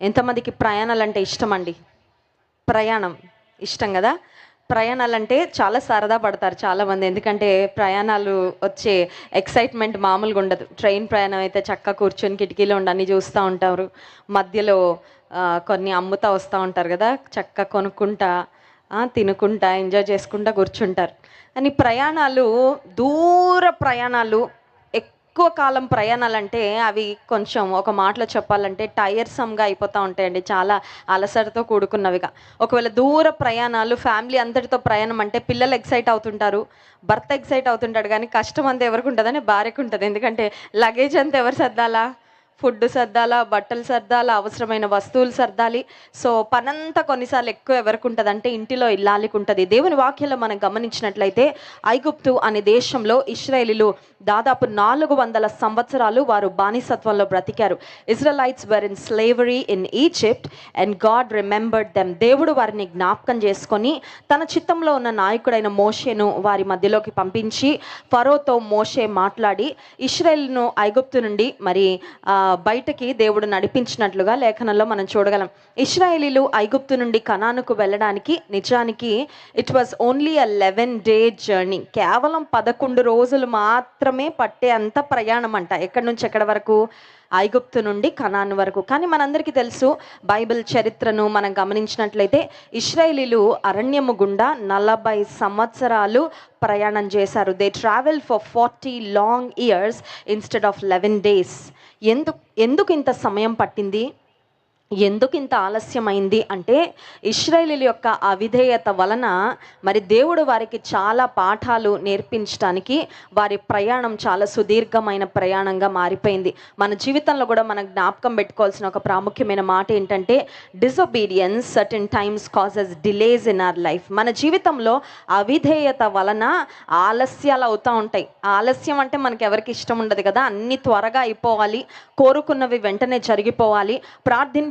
ఎంతమందికి ప్రయాణాలు అంటే ఇష్టం అండి ప్రయాణం ఇష్టం కదా? ప్రయాణాలు అంటే చాలా సరదా పడతారు చాలామంది. ఎందుకంటే ప్రయాణాలు వచ్చే ఎక్సైట్మెంట్ మామూలుగా ఉండదు. ట్రైన్ ప్రయాణం అయితే చక్కగా కూర్చొని కిటికీలో ఉండని చూస్తూ ఉంటారు. మధ్యలో కొన్ని అమ్ముతా వస్తూ ఉంటారు కదా? చక్కగా కొనుక్కుంటా తినుకుంటా ఎంజాయ్ చేసుకుంటా కూర్చుంటారు. కానీ ప్రయాణాలు దూర ప్రయాణాలు ఎక్కువ కాలం ప్రయాణాలంటే అవి కొంచెం ఒక మాటలో చెప్పాలంటే టైర్సమ్గా అయిపోతూ ఉంటాయండి. చాలా అలసటతో కూడుకున్నవిగా. ఒకవేళ దూర ప్రయాణాలు ఫ్యామిలీ అంతటితో ప్రయాణం అంటే పిల్లలు ఎక్సైట్ అవుతుంటారు భర్త ఎక్సైట్ అవుతుంటాడు కానీ కష్టం అంతా ఎవరికి ఉంటుందని భార్యకు ఉంటుంది. ఎందుకంటే లగేజ్ అంతా ఎవరు సర్దాలా? ఫుడ్ సర్దాలా బట్టలు సర్దాలా అవసరమైన వస్తువులు సర్దాలి. సో పనంతా కొన్నిసార్లు ఎక్కువ ఎవరికి ఉంటుంది అంటే ఇంటిలో ఇల్లాలికి ఉంటుంది. దేవుని వాక్యంలో మనం గమనించినట్లయితే ఐగుప్తు అనే దేశంలో ఇస్రాయేలీలు దాదాపు నాలుగు వందల సంవత్సరాలు వారు బానిసత్వంలో బ్రతికారు. Israelites were in slavery in Egypt and God remembered them దేవుడు వారిని జ్ఞాపకం చేసుకొని తన చిత్తంలో ఉన్న నాయకుడైన మోషేను వారి మధ్యలోకి పంపించి ఫరోతో మోషే మాట్లాడి ఇస్రాయేల్ను ఐగుప్తు నుండి మరి బయటకి దేవుడు నడిపించినట్లుగా లేఖనంలో మనం చూడగలం. ఇస్రాయేలీలు ఐగుప్తు నుండి కనానుకు వెళ్ళడానికి నిజానికి it was only a eleven day journey కేవలం పదకొండు రోజులు మాత్రమే పట్టే అంత ప్రయాణం అంట ఎక్కడి నుంచి ఎక్కడి వరకు? ఐగుప్తు నుండి కనాన్ వరకు. కానీ మనందరికీ తెలుసు బైబిల్ చరిత్రను మనం గమనించినట్లయితే ఇస్రాయేలీలు అరణ్యము గుండా నలభై సంవత్సరాలు ప్రయాణం చేశారు. They travel for forty long years instead of eleven days ఎందుకు ఎందుకు ఇంత సమయం పట్టింది? ఎందుకు ఇంత ఆలస్యమైంది అంటే ఇస్రాయేలీల యొక్క అవిధేయత వలన మరి దేవుడు వారికి చాలా పాఠాలు నేర్పించడానికి వారి ప్రయాణం చాలా సుదీర్ఘమైన ప్రయాణంగా మారిపోయింది. మన జీవితంలో కూడా మనం జ్ఞాపకం పెట్టుకోవాల్సిన ఒక ప్రాముఖ్యమైన మాట ఏంటంటే disobedience certain times causes delays in our life మన జీవితంలో అవిధేయత వలన ఆలస్యాలు అవుతూ ఉంటాయి. ఆలస్యం అంటే మనకి ఎవరికి ఇష్టం ఉండదు కదా? అన్ని త్వరగా అయిపోవాలి. కోరుకున్నవి వెంటనే జరిగిపోవాలి.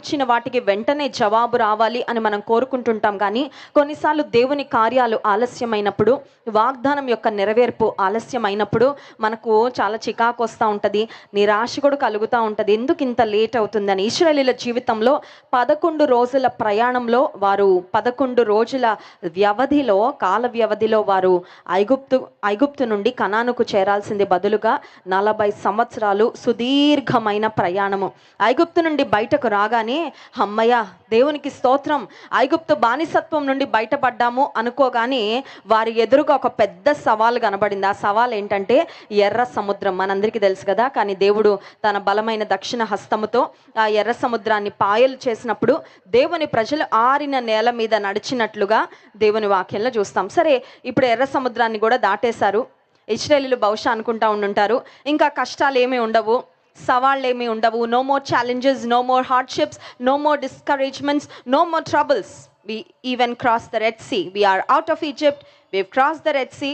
వచ్చిన వాటికి వెంటనే జవాబు రావాలి అని మనం కోరుకుంటుంటాం. కానీ కొన్నిసార్లు దేవుని కార్యాలు ఆలస్యమైనప్పుడు వాగ్దానం యొక్క నెరవేర్పు ఆలస్యమైనప్పుడు మనకు చాలా చికాకు వస్తూ ఉంటుంది నిరాశ కూడా కలుగుతూ ఉంటుంది. ఎందుకు ఇంత లేట్ అవుతుందని? ఇస్రాయేలీల జీవితంలో పదకొండు రోజుల ప్రయాణంలో వారు పదకొండు రోజుల వ్యవధిలో కాల వ్యవధిలో వారు ఐగుప్తు ఐగుప్తు నుండి కనానుకు చేరాల్సింది బదులుగా నలభై సంవత్సరాలు సుదీర్ఘమైన ప్రయాణము. ఐగుప్తు నుండి బయటకు రాగానే అమ్మయ్య దేవునికి స్తోత్రం. ఐగుప్తు బానిసత్వం నుండి బయటపడ్డాము అనుకోగానే వారి ఎదురుగా ఒక పెద్ద సవాలు కనబడింది. ఆ సవాల్ ఏంటంటే ఎర్ర సముద్రం. మనందరికీ తెలుసు కదా కానీ దేవుడు తన బలమైన దక్షిణ హస్తముతో ఆ ఎర్ర సముద్రాన్ని పాయలు చేసినప్పుడు దేవుని ప్రజలు ఆరిన నేల మీద నడిచినట్లుగా దేవుని వాక్యంలో చూస్తాం. సరే ఇప్పుడు ఎర్ర సముద్రాన్ని కూడా దాటేశారు. ఇస్రాయలీలు బహుశా అనుకుంటా ఉండుంటారు. ఇంకా కష్టాలు ఏమీ ఉండవు. సవాళ్ళు ఏమీ ఉండవు no more challenges no more hardships no more discouragements no more troubles we even cross the Red Sea we're out of Egypt we cross the Red Sea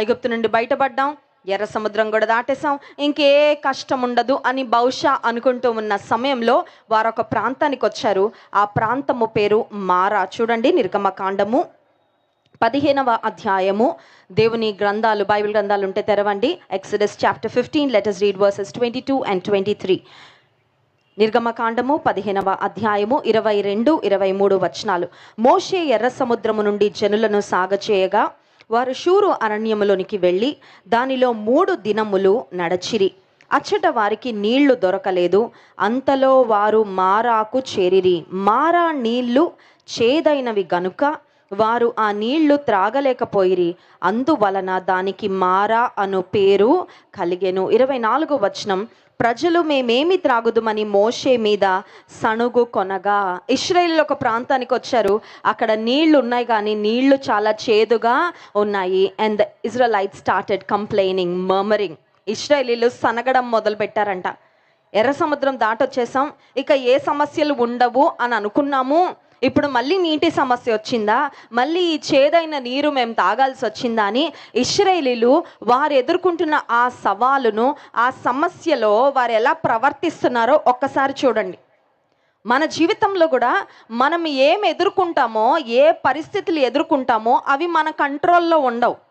ఐగుప్తు నుండి బయటపడ్డాం. ఎర్ర సముద్రం కూడా దాటేసాం ఇంకే కష్టం ఉండదు అని బహుశా అనుకుంటూ ఉన్న సమయంలో వారొక ప్రాంతానికి వచ్చారు ఆ ప్రాంతము పేరు మారా. చూడండి నిర్గమకాండము. పదిహేనవ అధ్యాయము. దేవుని గ్రంథాలు బైబిల్ గ్రంథాలు ఉంటే తెరవండి. Exodus chapter fifteen letters read verses twenty two and twenty three నిర్గమకాండము పదిహేనవ అధ్యాయము ఇరవై రెండు ఇరవై మూడు వచనాలు. మోషే ఎర్ర సముద్రము నుండి జనులను సాగచేయగా వారు షూరు అరణ్యములోనికి వెళ్ళి దానిలో మూడు దినములు నడచిరి. అచ్చట వారికి నీళ్ళు దొరకలేదు. అంతలో వారు మారాకు చేరిరి. మారా నీళ్ళు చేదైనవి గనుక వారు ఆ నీళ్ళు త్రాగలేకపోయిరి. అందువలన దానికి మారా అను పేరు కలిగెను. ఇరవై నాలుగు వచనం. ప్రజలు మేమేమి త్రాగుదుమని మోషే మీద సణుగు కొనగా. ఇస్రాయిల్ ఒక ప్రాంతానికి వచ్చారు. అక్కడ నీళ్ళు ఉన్నాయి కానీ నీళ్ళు చాలా చేదుగా ఉన్నాయి. And the Israelite started complaining murmuring ఇస్రాయలీలు సనగడం మొదలుపెట్టారంట. ఎర్ర సముద్రం దాటొచ్చేసాం. ఇక ఏ సమస్యలు ఉండవు అని అనుకున్నాము. ఇప్పుడు మళ్ళీ నీటి సమస్య వచ్చిందా? మళ్ళీ ఈ చేదైన నీరు మేము తాగాల్సి వచ్చిందా అని ఇస్రాయేలీలు వారు ఎదుర్కొంటున్న ఆ సవాలును ఆ సమస్యలో వారు ఎలా ప్రవర్తిస్తున్నారో ఒక్కసారి చూడండి. మన జీవితంలో కూడా మనం ఏం ఎదుర్కొంటామో ఏ పరిస్థితులు ఎదుర్కొంటామో అవి మన కంట్రోల్లో ఉండవు.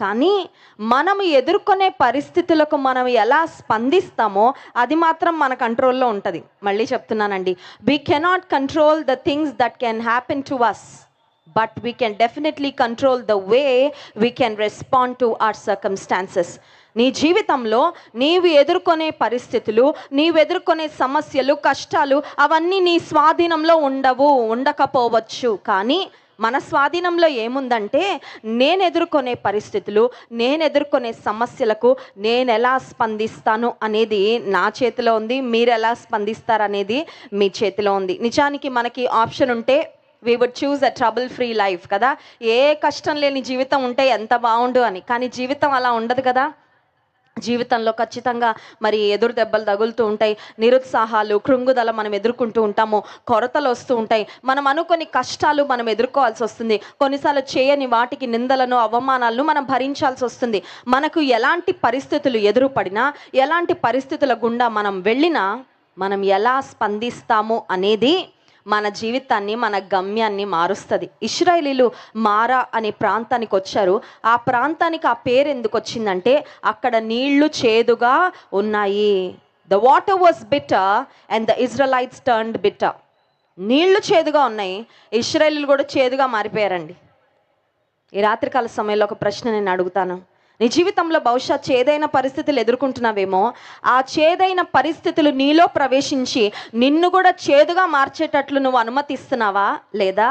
కానీ మనం ఎదుర్కొనే పరిస్థితులకు మనం ఎలా స్పందిస్తామో అది మాత్రం మన కంట్రోల్లో ఉంటుంది. మళ్ళీ చెప్తున్నానండి. We cannot control the things that can happen to us but we can definitely control the way we can respond to our circumstances నీ జీవితంలో నీవు ఎదుర్కొనే పరిస్థితులు నీవు ఎదుర్కొనే సమస్యలు కష్టాలు అవన్నీ నీ స్వాధీనంలో ఉండవు ఉండకపోవచ్చు. కానీ మన స్వాధీనంలో ఏముందంటే నేను ఎదుర్కొనే పరిస్థితులు నేను ఎదుర్కొనే సమస్యలకు నేను ఎలా స్పందిస్తాను అనేది నా చేతిలో ఉంది. మీరు ఎలా స్పందిస్తారనేది మీ చేతిలో ఉంది. నిజానికి మనకి ఆప్షన్ ఉంటే we would choose a trouble free life కదా. ఏ కష్టం లేని జీవితం ఉంటే ఎంత బాగుండు అని. కానీ జీవితం అలా ఉండదు కదా. జీవితంలో ఖచ్చితంగా మరి ఎదురు దెబ్బలు తగులుతూ ఉంటాయి. నిరుత్సాహాలు కృంగుదల మనం ఎదుర్కొంటూ ఉంటాము. కొరతలు వస్తూ ఉంటాయి. మనం అనుకొని కష్టాలు మనం ఎదుర్కోవాల్సి వస్తుంది. కొన్నిసార్లు చేయని వాటికి నిందలను అవమానాలను మనం భరించాల్సి వస్తుంది. మనకు ఎలాంటి పరిస్థితులు ఎదురుపడినా ఎలాంటి పరిస్థితుల గుండా మనం వెళ్ళినా మనం ఎలా స్పందిస్తాము అనేది మన జీవితాన్ని మన గమ్యాన్ని మారుస్తుంది. ఇస్రాయలీలు మారా అనే ప్రాంతానికి వచ్చారు. ఆ ప్రాంతానికి ఆ పేరు ఎందుకు వచ్చిందంటే అక్కడ నీళ్ళు చేదుగా ఉన్నాయి. The water was bitter and the Israelites turned bitter నీళ్ళు చేదుగా ఉన్నాయి. ఇస్రాయలీలు కూడా చేదుగా మారిపోయారండి. ఈ రాత్రికాల సమయంలో ఒక ప్రశ్న నేను అడుగుతాను. నీ జీవితంలో బహుశా చేదైన పరిస్థితులు ఎదుర్కొంటున్నావేమో ఆ చేదైన పరిస్థితులు నీలో ప్రవేశించి నిన్ను కూడా చేదుగా మార్చేటట్లు నువ్వు అనుమతిస్తున్నావా లేదా?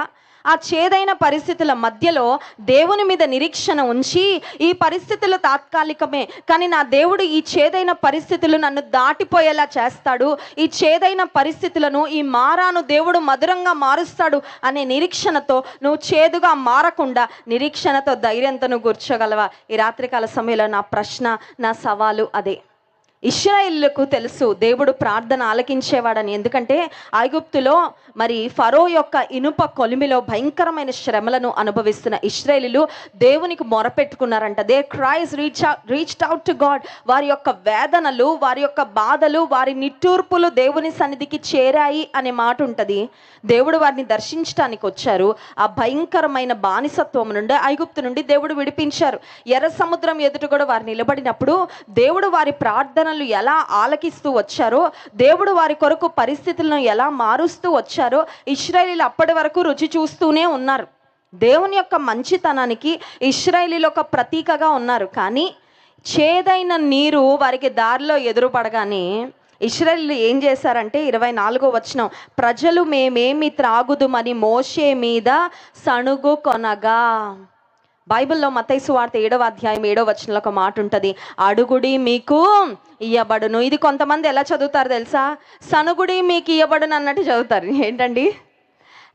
ఆ చేదైన పరిస్థితుల మధ్యలో దేవుని మీద నిరీక్షణ ఉంచి ఈ పరిస్థితులు తాత్కాలికమే కానీ నా దేవుడు ఈ చేదైన పరిస్థితులు నన్ను దాటిపోయేలా చేస్తాడు. ఈ చేదైన పరిస్థితులను ఈ మారాను దేవుడు మధురంగా మారుస్తాడు అనే నిరీక్షణతో నువ్వు చేదుగా మారకుండా నిరీక్షణతో ధైర్యంతో నువ్వు కూర్చోగలవా? ఈ రాత్రికాల సమయంలో నా ప్రశ్న నా సవాలు అదే. ఇష్రాయిల్లకు తెలుసు. దేవుడు ప్రార్థన ఆలకించేవాడని. ఎందుకంటే ఐగుప్తులో మరి ఫరో యొక్క ఇనుప కొలిమిలో భయంకరమైన శ్రమలను అనుభవిస్తున్న ఇస్రాయేలీలు దేవునికి మొరపెట్టుకున్నారంట. They cries reach reached out to God వారి యొక్క వేదనలు వారి యొక్క బాధలు వారి నిట్టూర్పులు దేవుని సన్నిధికి చేరాయి అనే మాట ఉంటుంది. దేవుడు వారిని దర్శించడానికి వచ్చారు. ఆ భయంకరమైన బానిసత్వం నుండి ఐగుప్తు నుండి దేవుడు విడిపించారు. ఎర్ర సముద్రం ఎదుట కూడా వారు నిలబడినప్పుడు దేవుడు వారి ప్రార్థన ప్రార్థనలు ఎలా ఆలకిస్తూ వచ్చారో దేవుడు వారి కొరకు పరిస్థితులను ఎలా మారుస్తూ వచ్చారో ఇస్రాయేలీలు అప్పటి వరకు రుచి చూస్తూనే ఉన్నారు. దేవుని యొక్క మంచితనానికి ఇస్రాయేలీలు ఒక ప్రతీకగా ఉన్నారు. కానీ చేదైన నీరు వారికి దారిలో ఎదురుపడగానే ఇస్రాయేల్ ఏం చేశారంటే ఇరవై నాలుగో వచనం ప్రజలు మేమేమి త్రాగుదుమని మోషే మీద సణుగు కొనగా. బైబిల్లో మతైసు వార్త ఏడవ అధ్యాయం ఏడవ వచనంలో ఒక మాట ఉంటుంది అడుగుడి మీకు ఇయ్యబడును. ఇది కొంతమంది ఎలా చదువుతారు తెలుసా? సనుగుడి మీకు ఇయ్యబడును అన్నట్టు చదువుతారు. ఏంటండి?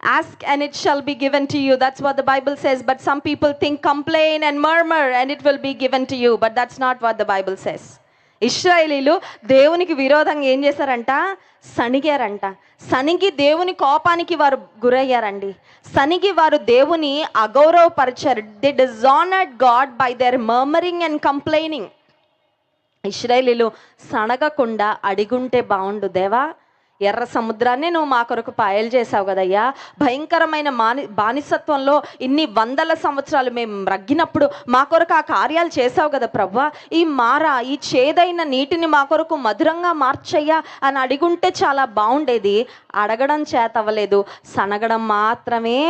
Ask and it shall be given to you that's what the Bible says but some people think complain and murmur and it will be given to you but that's not what the Bible says ఇస్రాయేలీలు దేవునికి విరోధంగా ఏం చేశారంట? సణిగారంట. సనిగి దేవుని కోపానికి వారు గురయ్యారండి. సనిగి వారు దేవుని అగౌరవపరిచారు. They dishonoured God by their murmuring and complaining ఇస్రాయేలీలు సనగకుండా అడిగుంటే బాగుండు దేవా. ఎర్ర సముద్రాన్ని నువ్వు మా కొరకు పాయలు చేసావు కదయ్యా. భయంకరమైన మాని బానిసత్వంలో ఇన్ని వందల సంవత్సరాలు మేము రగ్గినప్పుడు మా కొరకు ఆ కార్యాలు చేసావు కదా ప్రవ్వా. ఈ మార ఈ చేదైన నీటిని మా కొరకు మధురంగా మార్చయ్యా అని అడిగుంటే చాలా బాగుండేది అడగడం చేతవ్వలేదు. సనగడం మాత్రమే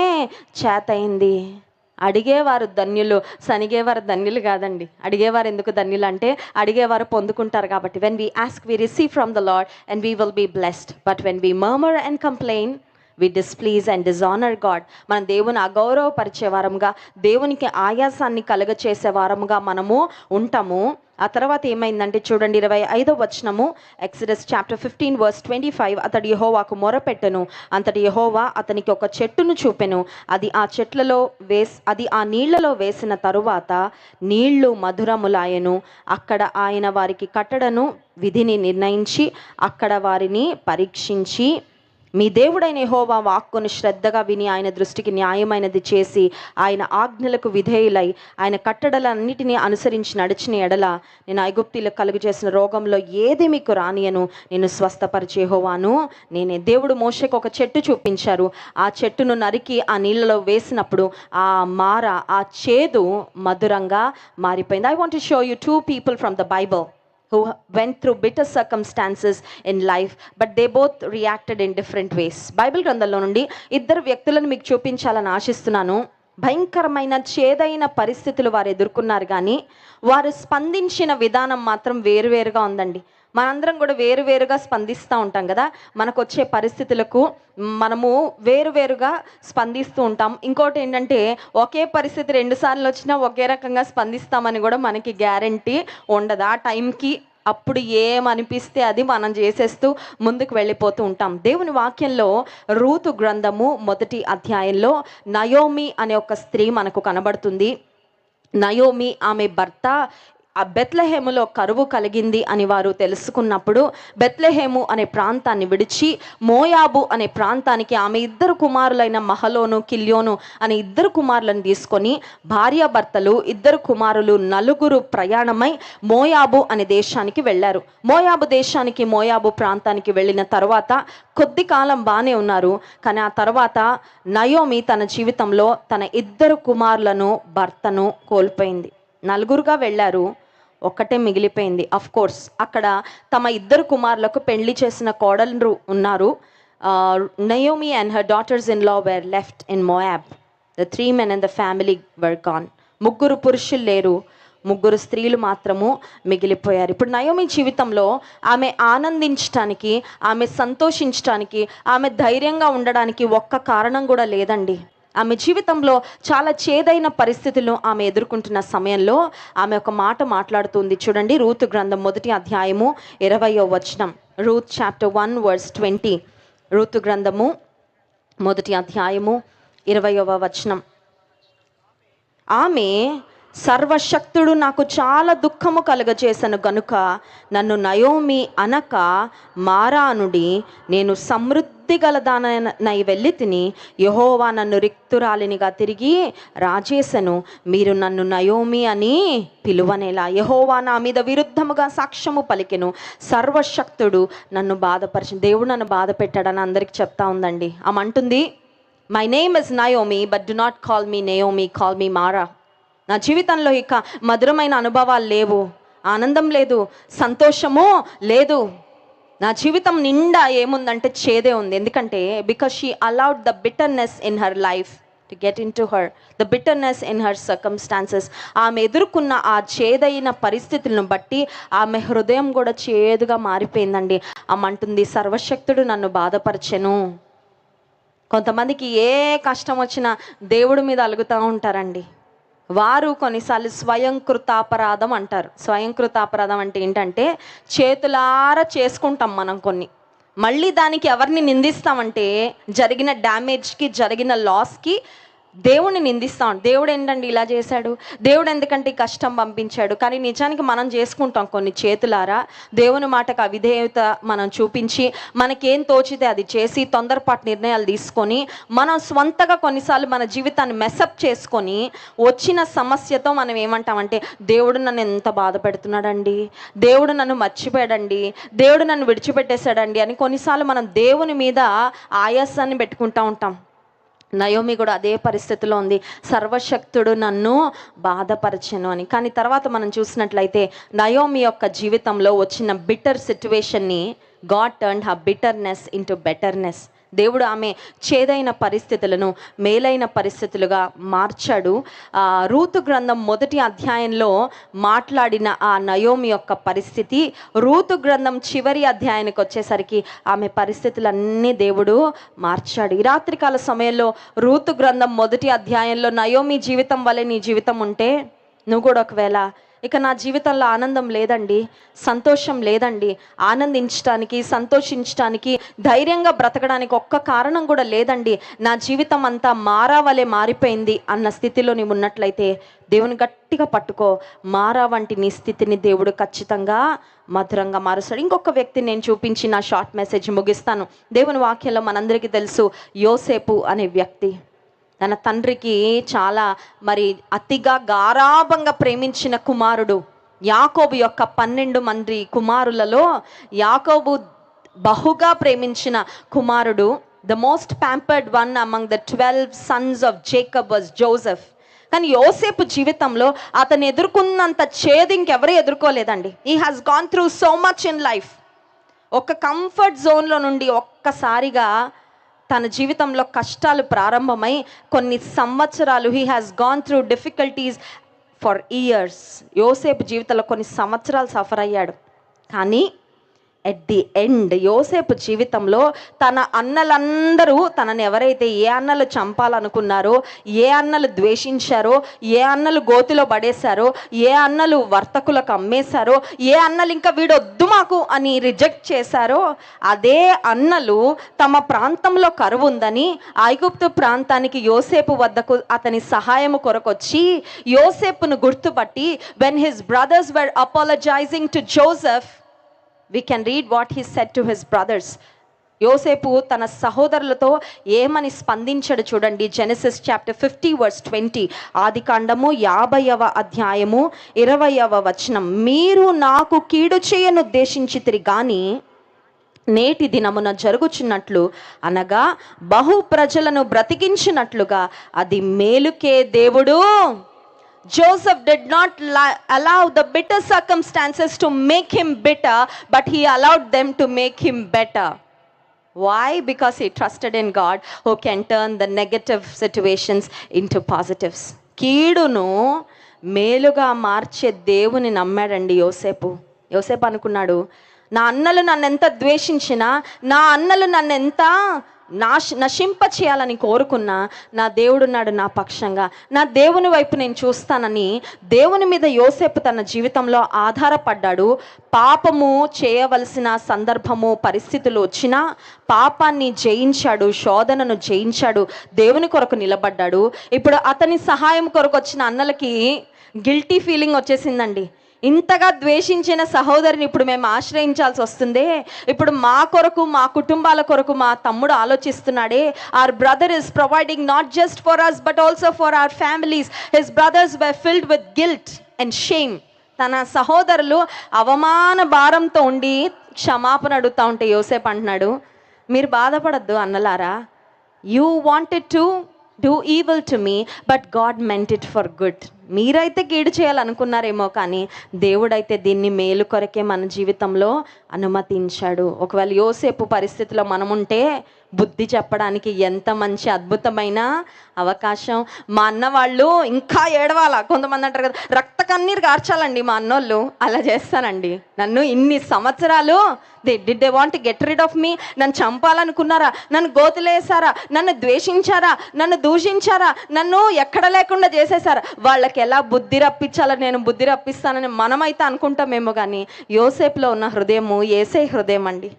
చేతయింది. అడిగేవారు ధన్యులు సనిగేవారు ధన్యులు కాదండి. అడిగేవారు ఎందుకు ధన్యులు అంటే అడిగేవారు పొందుకుంటారు కాబట్టి. When we ask we receive from the Lord and we will be blessed but when we murmur and complain we displease and dishonour God మన దేవుని అగౌరవపరిచే వారముగా దేవునికి ఆయాసాన్ని కలుగచేసే వారముగా మనము ఉంటాము. ఆ తర్వాత ఏమైందంటే చూడండి ఇరవై ఐదో వచనము Exodus chapter fifteen verse twenty five అతడి యహోవాకు మొరపెట్టెను. అంతటి యహోవా అతనికి ఒక చెట్టును చూపెను. అది ఆ చెట్లలో వేస్ అది ఆ నీళ్ళలో వేసిన తరువాత నీళ్ళు మధురములాయను. అక్కడ ఆయన వారికి కట్టడను విధిని నిర్ణయించి అక్కడ వారిని పరీక్షించి మీ దేవుడైన హోవా వాక్కును శ్రద్ధగా విని ఆయన దృష్టికి న్యాయమైనది చేసి ఆయన ఆజ్ఞలకు విధేయులై ఆయన కట్టడలన్నిటినీ అనుసరించి నడిచిన ఎడల నేను ఐగుప్తిలో కలుగు చేసిన రోగంలో ఏది మీకు రానియను. నేను స్వస్థపరిచే హోవాను నేనే. దేవుడు మోషకు ఒక చెట్టు చూపించారు. ఆ చెట్టును నరికి ఆ నీళ్ళలో వేసినప్పుడు ఆ మార ఆ చేదు మధురంగా మారిపోయింది. I want show you two people from the Bible who went through bitter circumstances in life but they both reacted in different ways. Bible గ్రంథంలో నుండి ఇద్దరు వ్యక్తులను మీకు చూపించాలని ఆశిస్తున్నాను. భయంకరమైన చేదైన పరిస్థితులు వారు ఎదుర్కొన్నారు కానీ వారు స్పందించిన విధానం మాత్రం వేరువేరుగా ఉందండి. మనందరం కూడా వేరువేరుగా స్పందిస్తూ ఉంటాం కదా. మనకు వచ్చే పరిస్థితులకు మనము వేరువేరుగా స్పందిస్తూ ఉంటాం. ఇంకోటి ఏంటంటే ఒకే పరిస్థితి రెండుసార్లు వచ్చినా ఒకే రకంగా స్పందిస్తామని కూడా మనకి గ్యారంటీ ఉండదు. ఆ టైంకి అప్పుడు ఏమనిపిస్తే అది మనం చేసేస్తూ ముందుకు వెళ్ళిపోతూ ఉంటాం. దేవుని వాక్యంలో రూతు గ్రంథము మొదటి అధ్యాయంలో నయోమి అనే ఒక స్త్రీ మనకు కనబడుతుంది. నయోమి ఆమె భర్త ఆ బెత్లహేములో కరువు కలిగింది అని వారు తెలుసుకున్నప్పుడు బెత్లహేము అనే ప్రాంతాన్ని విడిచి మోయాబు అనే ప్రాంతానికి ఆమె ఇద్దరు కుమారులైన మహలోను కిల్యోను అనే ఇద్దరు కుమారులను తీసుకొని భార్యాభర్తలు ఇద్దరు కుమారులు నలుగురు ప్రయాణమై మోయాబు అనే దేశానికి వెళ్ళారు. మోయాబు దేశానికి మోయాబు ప్రాంతానికి వెళ్ళిన తర్వాత కొద్ది కాలం బాగానే ఉన్నారు. కానీ ఆ తర్వాత నయోమి తన జీవితంలో తన ఇద్దరు కుమారులను భర్తను కోల్పోయింది. నలుగురుగా వెళ్ళారు. ఒక్కటే మిగిలిపోయింది. అఫ్ కోర్స్ అక్కడ తమ ఇద్దరు కుమారులకు పెళ్ళి చేసిన కోడలు ఉన్నారు. Naomi and her daughters in law were left in Moab the three men and the family work on ముగ్గురు పురుషులు లేరు. ముగ్గురు స్త్రీలు మాత్రము మిగిలిపోయారు. ఇప్పుడు నయోమి జీవితంలో ఆమె ఆనందించటానికి ఆమె సంతోషించటానికి ఆమె ధైర్యంగా ఉండడానికి ఒక్క కారణం కూడా లేదండి. ఆమె జీవితంలో చాలా చేదైన పరిస్థితులను ఆమె ఎదుర్కొంటున్న సమయంలో ఆమె ఒక మాట మాట్లాడుతుంది. చూడండి రూతు గ్రంథం మొదటి అధ్యాయము ఇరవయో వచనం. Ruth chapter one verse twenty Ruth గ్రంథము మొదటి అధ్యాయము ఇరవయవ వచనం. ఆమె సర్వశక్తుడు నాకు చాలా దుఃఖము కలుగజేసను గనుక నన్ను నయోమి అనక మారానుడి నేను సమృద్ధి గలదానై వెళ్ళి తిని యహోవా నన్ను రిక్తురాలినిగా తిరిగి రాజేశను మీరు నన్ను నయోమి అని పిలువనేలా యహోవా నా మీద విరుద్ధముగా సాక్ష్యము పలికెను. సర్వశక్తుడు నన్ను బాధపరిచి దేవుడు నన్ను బాధ పెట్టాడని అందరికి చెప్తా ఉందండి. ఆమె అంటుంది my name is Naomi but do not call me Naomi call me Mara నా జీవితంలో ఇక మధురమైన అనుభవాలు లేవు. ఆనందం లేదు సంతోషము లేదు. నా జీవితం నిండా ఏముందంటే చేదే ఉంది. ఎందుకంటే because she allowed the bitterness in her life to get into her the bitterness in her circumstances ఆమె ఎదుర్కొన్న ఆ చేదైన పరిస్థితులను బట్టి ఆమె హృదయం కూడా చేదుగా మారిపోయిందండి. ఆమె అంటుంది సర్వశక్తుడు నన్ను బాధపరచెను. కొంతమందికి ఏ కష్టం వచ్చినా దేవుడి మీద అలుగుతూ ఉంటారండి. వారు కొన్నిసార్లు స్వయంకృతాపరాధం అంటారు. స్వయంకృతాపరాధం అంటే ఏంటంటే చేతులారా చేసుకుంటాం మనం కొన్ని. మళ్ళీ దానికి ఎవరిని నిందిస్తామంటే జరిగిన డ్యామేజ్కి జరిగిన లాస్కి దేవుడిని నిందిస్తాం. దేవుడు ఏంటండి ఇలా చేశాడు? దేవుడు ఎందుకంటే కష్టం పంపించాడు? కానీ నిజానికి మనం చేసుకుంటాం కొన్ని చేతులారా. దేవుని మాటకు అవిధేయత మనం చూపించి మనకేం తోచితే అది చేసి తొందరపాటు నిర్ణయాలు తీసుకొని మనం స్వంతగా కొన్నిసార్లు మన జీవితాన్ని మెసప్ చేసుకొని వచ్చిన సమస్యతో మనం ఏమంటామంటే దేవుడు నన్ను ఎంత బాధ పెడుతున్నాడండి దేవుడు నన్ను మర్చిపోయాడండి? దేవుడు నన్ను విడిచిపెట్టేశాడండి? అని కొన్నిసార్లు మనం దేవుని మీద ఆయాసాన్ని పెట్టుకుంటూ ఉంటాం. నయోమి కూడా అదే పరిస్థితిలో ఉంది. సర్వశక్తుడు నన్ను బాధపరచను అని. కానీ తర్వాత మనం చూసినట్లయితే నయోమి యొక్క జీవితంలో వచ్చిన బిటర్ సిచ్యువేషన్ని God turn her bitterness into betterness దేవుడు ఆమె చేదైన పరిస్థితులను మేలైన పరిస్థితులుగా మార్చాడు. రూతు గ్రంథం మొదటి అధ్యాయంలో మాట్లాడిన ఆ నయోమి యొక్క పరిస్థితి రూతు గ్రంథం చివరి అధ్యాయానికి వచ్చేసరికి ఆమె పరిస్థితులన్నీ దేవుడు మార్చాడు. ఈ రాత్రికాల సమయంలో రూతు గ్రంథం మొదటి అధ్యాయంలో నయోమి జీవితం వలె నీ జీవితం ఉంటే నువ్వు కూడా ఒకవేళ ఇక నా జీవితంలో ఆనందం లేదండి సంతోషం లేదండి. ఆనందించడానికి సంతోషించడానికి ధైర్యంగా బ్రతకడానికి ఒక్క కారణం కూడా లేదండి. నా జీవితం అంతా మారావలే మారిపోయింది అన్న స్థితిలో నీవు ఉన్నట్లయితే దేవుని గట్టిగా పట్టుకో. మారా వంటి నీ స్థితిని దేవుడు ఖచ్చితంగా మధురంగా మారుస్తాడు. ఇంకొక వ్యక్తిని నేను చూపించి నా షార్ట్ మెసేజ్ ముగిస్తాను. దేవుని వాక్యంలో మనందరికీ తెలుసు యోసేపు అనే వ్యక్తి. తన తండ్రికి చాలా మరి అతిగా గారాభంగా ప్రేమించిన కుమారుడు. యాకోబు యొక్క పన్నెండు మంది కుమారులలో యాకోబు బహుగా ప్రేమించిన కుమారుడు the most pampered one among the twelve sons of Jacob was Joseph కానీ యోసేపు జీవితంలో అతను ఎదుర్కొన్నంత చేదు ఇంకెవరూ ఎదుర్కోలేదండి. He has gone through so much in life ఒక కంఫర్ట్ జోన్లో నుండి ఒక్కసారిగా తన జీవితంలో కష్టాలు ప్రారంభమై కొన్ని సంవత్సరాలు he has gone through difficulties for years యోసేపు జీవితంలో కొన్ని సంవత్సరాలు సఫర్ అయ్యాడు. కానీ ఎట్ ది ఎండ్ యోసేపు జీవితంలో తన అన్నలందరూ తనని ఎవరైతే ఏ అన్నలు చంపాలనుకున్నారో ఏ అన్నలు ద్వేషించారో ఏ అన్నలు గోతిలో పడేశారో ఏ అన్నలు వర్తకులకు అమ్మేశారో ఏ అన్నలు ఇంకా వీడొద్దు మాకు అని రిజెక్ట్ చేశారో అదే అన్నలు తమ ప్రాంతంలో కరువు ఉందని ఐగుప్తు ప్రాంతానికి యోసేపు వద్దకు అతని సహాయము కొరకొచ్చి యోసేపును గుర్తుపట్టి when his brothers were apologising to Joseph we can read what he said to his brothers యోసేపు తన సహోదరులతో ఏమని స్పందించడు చూడండి. Genesis chapter fifty verse twenty ఆది కాండము యాభైవ అధ్యాయము ఇరవయవ వచనం. మీరు నాకు కీడు చేయను ఉద్దేశించితిరి కానీ నేటి దినమున జరుగుచున్నట్లు అనగా బహు ప్రజలను బ్రతికించినట్లుగా అది మేలుకే దేవుడు. Joseph did not li- allow the bitter circumstances to make him bitter, but he allowed them to make him better. Why? Because he trusted in God who can turn the negative situations into positives. కీడును మేలుగా మార్చే దేవుని నమ్మాడండి యోసేపు యోసేపు అనుకున్నాడు నా అన్నలు నన్ను ఎంత ద్వేషించినా నా అన్నలు నన్ను ఎంత నాశ నశింప చేయాలని కోరుకున్నా నా దేవుడున్నాడు నా పక్షంగా. నా దేవుని వైపు నేను చూస్తానని దేవుని మీద యోసేపు తన జీవితంలో ఆధారపడ్డాడు. పాపము చేయవలసిన సందర్భము పరిస్థితులు వచ్చినా పాపాన్ని జయించాడు శోధనను జయించాడు దేవుని కొరకు నిలబడ్డాడు. ఇప్పుడు అతని సహాయం కొరకు వచ్చిన అన్నలకి గిల్టీ ఫీలింగ్ వచ్చేసిందండి. ఇంతగా ద్వేషించిన సహోదరిని ఇప్పుడు మేము ఆశ్రయించాల్సి వస్తుందే. ఇప్పుడు మా కొరకు మా కుటుంబాల కొరకు మా తమ్ముడు ఆలోచిస్తున్నాడే. Our brother is providing not just for us but also for our families his brothers were filled with guilt and shame తన సహోదరులు అవమాన భారంతో ఉండి క్షమాపణ అడుగుతా ఉంటే యోసేపు అంటున్నాడు మీరు బాధపడద్దు అన్నలారా. You wanted to do evil to me but God meant it for good మీరైతే కీడు చేయాలనుకున్నారేమో కానీ దేవుడైతే దీన్ని మేలు కొరకే మన జీవితంలో అనుమతించాడు. ఒకవేళ యోసేపు పరిస్థితిలో మనం ఉంటే బుద్ధి చెప్పడానికి ఎంత మంచి అద్భుతమైన అవకాశం. మా అన్న వాళ్ళు ఇంకా ఏడవాల? కొంతమంది అంటారు కదా రక్త కన్నీరు కార్చాలండి మా అన్నోళ్ళు. అలా చేస్తానండి. నన్ను ఇన్ని సంవత్సరాలు they did they want get rid of me నన్ను చంపాలనుకున్నారా? నన్ను గోతులేసారా నన్ను ద్వేషించారా? నన్ను దూషించారా? నన్ను ఎక్కడ లేకుండా చేసేసారా వాళ్ళకి ఎలా బుద్ధి రప్పించాలో నేను బుద్ధి రప్పిస్తానని మనమైతే అనుకుంటామేమో కానీ యోసేపులో ఉన్న హృదయము ఏసే హృదయం అండి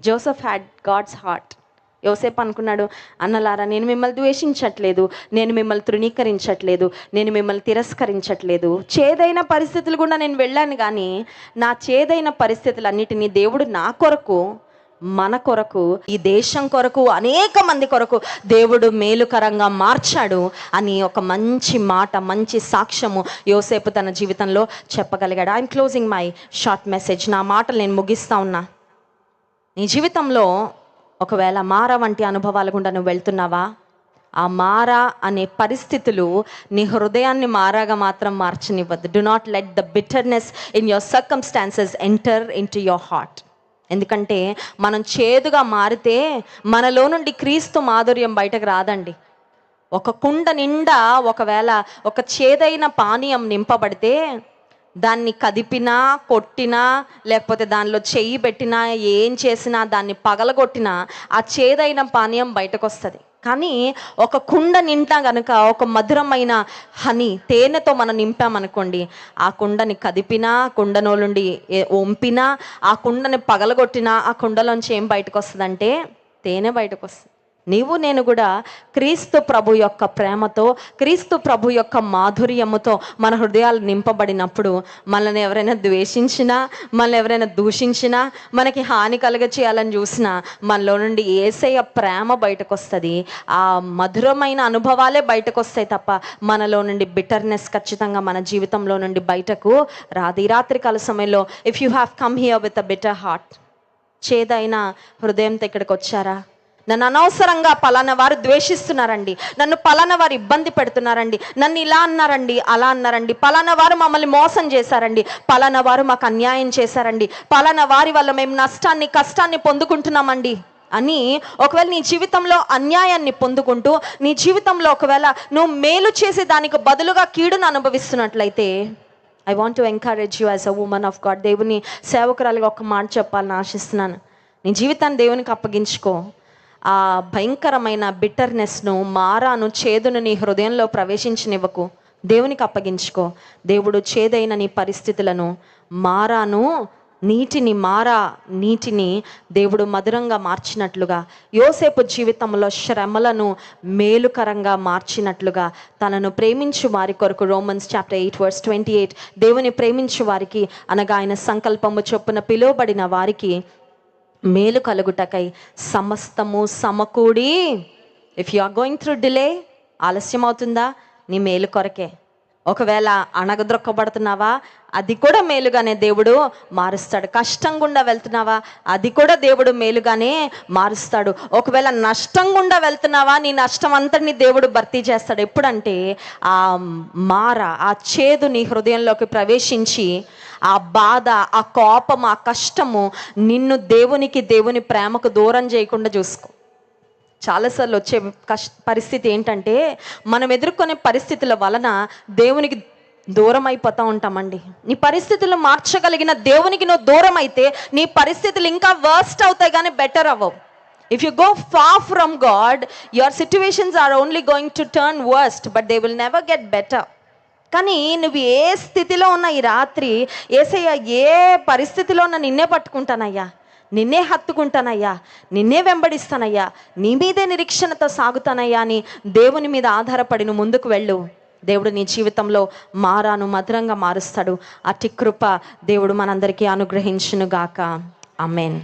జోసెఫ్ హ్యాడ్ గాడ్స్ హార్ట్ యోసేపు అనుకున్నాడు అన్నలారా నేను మిమ్మల్ని ద్వేషించట్లేదు నేను మిమ్మల్ని తృణీకరించట్లేదు నేను మిమ్మల్ని తిరస్కరించట్లేదు. చేదైన పరిస్థితులు కూడా నేను వెళ్ళాను కానీ నా చేదైన పరిస్థితులన్నిటినీ దేవుడు నా కొరకు మన కొరకు ఈ దేశం కొరకు అనేక మంది కొరకు దేవుడు మేలుకరంగా మార్చాడు అని ఒక మంచి మాట మంచి సాక్ష్యము యోసేపు తన జీవితంలో చెప్పగలిగాడు. I'm closing my short message నా మాటలు నేను ముగిస్తా ఉన్నా. నీ జీవితంలో ఒకవేళ మార వంటి అనుభవాల గుండా నువ్వు వెళ్తున్నావా? ఆ మారా అనే పరిస్థితులు నీ హృదయాన్ని మారాగా మాత్రం మార్చనివ్వద్దు. Do not let the bitterness in your circumstances enter into your heart ఎందుకంటే మనం చేదుగా మారితే మనలో నుండి క్రీస్తు మాధుర్యం బయటకు రాదండి. ఒక కుండ నిండా ఒకవేళ ఒక చేదైన పానీయం నింపబడితే దాన్ని కదిపినా కొట్టినా లేకపోతే దానిలో చెయ్యి పెట్టినా ఏం చేసినా దాన్ని పగలగొట్టినా ఆ చేదైన పానీయం బయటకు వస్తుంది కానీ ఒక కుండ నింటా గనుక ఒక మధురమైన హనీ తేనెతో మనం నింపామనుకోండి ఆ కుండని కదిపినా కుండలో నుండి ఏ- వంపినా ఆ కుండని పగలగొట్టినా ఆ కుండలోంచి ఏం బయటకు వస్తుందంటే తేనె బయటకు వస్తుంది నీవు నేను కూడా క్రీస్తు ప్రభు యొక్క ప్రేమతో క్రీస్తు ప్రభు యొక్క మాధుర్యముతో మన హృదయాలు నింపబడినప్పుడు మనల్ని ఎవరైనా ద్వేషించినా మనల్ని ఎవరైనా దూషించినా మనకి హాని కలుగ చేయాలని చూసినా మనలో నుండి ఏసయ్య ప్రేమ బయటకు వస్తుంది ఆ మధురమైన అనుభవాలే బయటకు వస్తాయి తప్ప మనలో నుండి బిటర్నెస్ ఖచ్చితంగా మన జీవితంలో నుండి బయటకు రాదు. ఈ రాత్రి కాల సమయంలో if you have come here with a bitter heart చేదైన హృదయంతో ఇక్కడికి వచ్చారా నన్ను అనవసరంగా పలానా వారు ద్వేషిస్తున్నారండి. నన్ను పలానా వారు ఇబ్బంది పెడుతున్నారండి. నన్ను ఇలా అన్నారండి అలా అన్నారండి. పలానా వారు మమ్మల్ని మోసం చేశారండి. పలానా వారు మాకు అన్యాయం చేశారండి. పలానా వారి వల్ల మేము నష్టాన్ని కష్టాన్ని పొందుకుంటున్నామండి అని ఒకవేళ నీ జీవితంలో అన్యాయాన్ని పొందుకుంటూ నీ జీవితంలో ఒకవేళ నువ్వు మేలు చేసే దానికి బదులుగా కీడును అనుభవిస్తున్నట్లయితే I want to encourage you as a woman of God దేవుని సేవకురాలుగా ఒక మాట చెప్పాలని ఆశిస్తున్నాను. నీ జీవితాన్ని దేవునికి అప్పగించుకో. ఆ భయంకరమైన బిట్టర్నెస్ను మారాను చేదును నీ హృదయంలో ప్రవేశించనివ్వకు. దేవునికి అప్పగించుకో. దేవుడు చేదైన నీ పరిస్థితులను మారాను నీటిని మారా నీటిని దేవుడు మధురంగా మార్చినట్లుగా. యోసేపు జీవితంలో శ్రమలను మేలుకరంగా మార్చినట్లుగా. తనను ప్రేమించు వారి కొరకు Romans chapter eight verse twenty eight దేవుని ప్రేమించు వారికి అనగా ఆయన సంకల్పము చొప్పున పిలువబడిన వారికి మేలు కలుగుటకై సమస్తము సమకూడి if you are going through delay ఆలస్యం అవుతుందా నీ మేలు కొరకే. ఒకవేళ అణగద్రొక్కబడుతున్నావా అది కూడా మేలుగానే దేవుడు మారుస్తాడు. కష్టం గుండా వెళ్తున్నావా? అది కూడా దేవుడు మేలుగానే మారుస్తాడు. ఒకవేళ నష్టం గుండా వెళ్తున్నావా? నీ నష్టం అంతటిని దేవుడు భర్తీ చేస్తాడు. ఎప్పుడంటే ఆ మార ఆ చేదు నీ హృదయంలోకి ప్రవేశించి ఆ బాధ ఆ కోపం ఆ కష్టము నిన్ను దేవునికి దేవుని ప్రేమకు దూరం చేయకుండా చూసుకో. చాలాసార్లు వచ్చే కష్ట పరిస్థితి ఏంటంటే మనం ఎదుర్కొనే పరిస్థితుల వలన దేవునికి దూరం అయిపోతూ ఉంటామండి. నీ పరిస్థితులు మార్చగలిగిన దేవునికి నువ్వు దూరం అయితే నీ పరిస్థితులు ఇంకా వర్స్ట్ అవుతాయి కానీ బెటర్ అవ్వవు. If you go far from God your situations are only going to turn worst but they will never get better కానీ నువ్వు ఏ స్థితిలో ఉన్న ఈ రాత్రి ఏసయ్య ఏ పరిస్థితిలో ఉన్న నిన్నే పట్టుకుంటానయ్యా? నిన్నే హత్తుకుంటానయ్యా? నిన్నే వెంబడిస్తానయ్యా? నీ మీదే నిరీక్షణతో సాగుతానయ్యా అని దేవుని మీద ఆధారపడి నువ్వు ముందుకు వెళ్ళు. దేవుడు నీ జీవితంలో మారాను మధురంగా మారుస్తాడు. అతి కృప దేవుడు మనందరికీ అనుగ్రహించునుగాక. అమెన్